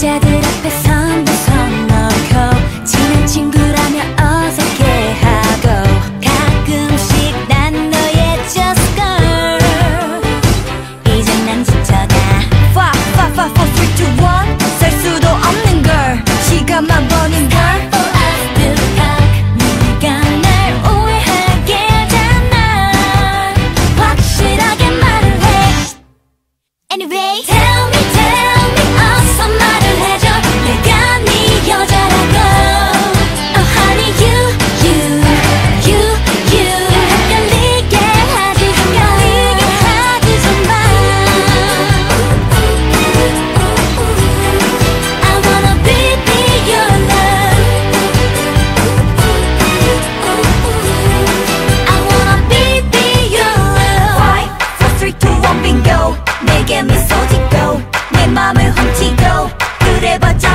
여자들 앞에 선도 선 넘고 친한 친구라면 어색해하고. 가끔씩 난 너의 just girl. 이젠 난 지쳐가. Fuck, fuck, fuck, fuck, three, two, one. 살 수도 없는 걸. 시간만 버린 걸. Anyway. 해봤자